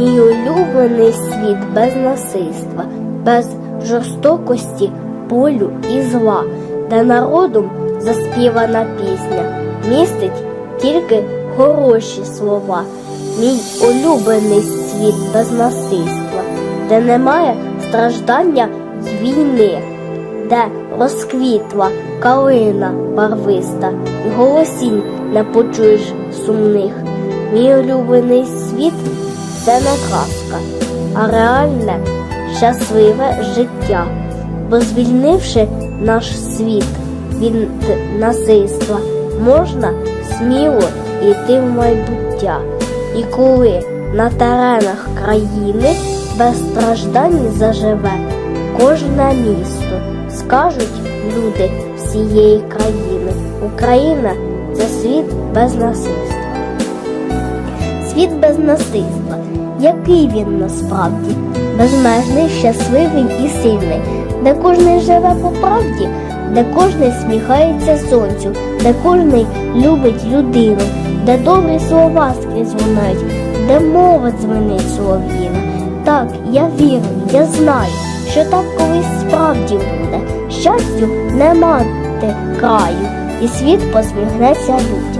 Мій улюблений світ без насильства, без жорстокості, болю і зла, де народом заспівана пісня містить тільки хороші слова. Мій улюблений світ без насильства, де немає страждання й війни, де розквітла калина барвиста, і голосінь не почуєш сумних. Мій улюблений світ це не казка, а реальне щасливе життя. Бо звільнивши наш світ від насильства, можна сміло йти в майбуття. І коли на теренах країни без страждань заживе кожне місто, скажуть люди всієї країни. Україна це світ без насильства. Світ без насильства. Який він насправді? Безмежний, щасливий і сильний, де кожний живе по правді, де кожний сміхається сонцю, де кожний любить людину, де добрі слова скрізь лунають, де мова дзвенить солов'їна. Так, я вірю, я знаю, що так колись справді буде. Щастю не мати краю, і світ посміхнеться людям.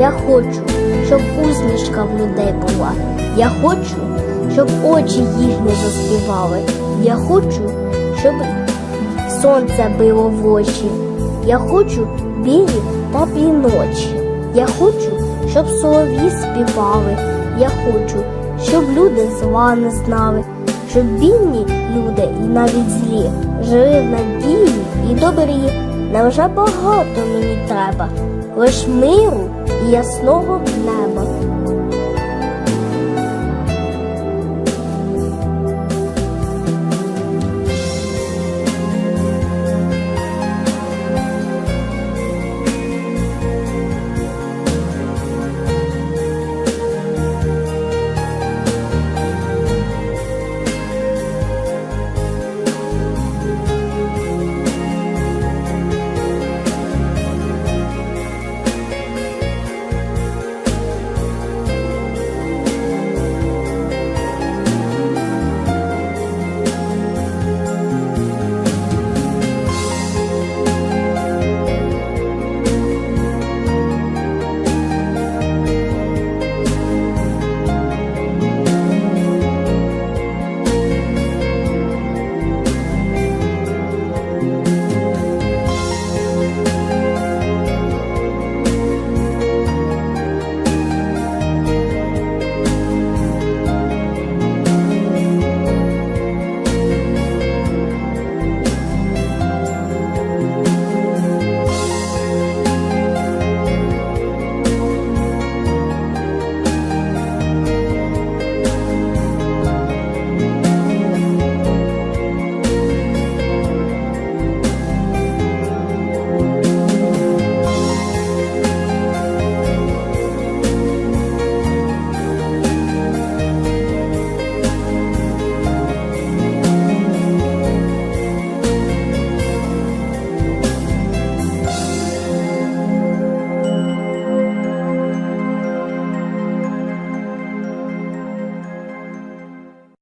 Я хочу, щоб усмішка в людей була. Я хочу, щоб очі їхні заспівали. Я хочу, щоб сонце било в очі. Я хочу білі теплі ночі. Я хочу, щоб солов'ї співали. Я хочу, щоб люди зла не знали, щоб бідні люди і навіть злі жили в надії і добрі. Невже багато мені треба, лиш миру ясного неба.